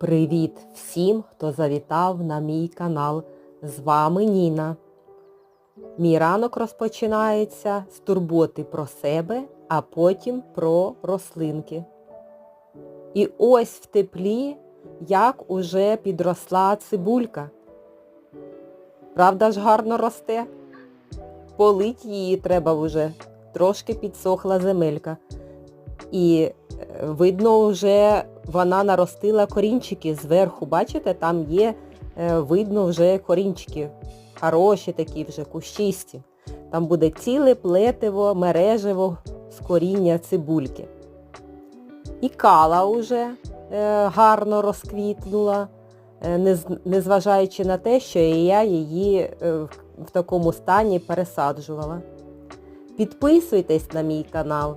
Привіт всім, хто завітав на мій канал. З вами Ніна. Мій ранок розпочинається з турботи про себе, а потім про рослинки. І ось в теплі, як уже підросла цибулька. Правда ж гарно росте? Полить її треба вже. Трошки підсохла земелька. І видно вже вона наростила корінчики зверху. Бачите, там є, е, видно вже корінчики. Хороші такі вже, кущисті. Там буде ціле плетиво, мережево з коріння цибульки. І кала вже е, гарно розквітнула, е, незважаючи на те, що я її в такому стані пересаджувала. Підписуйтесь на мій канал.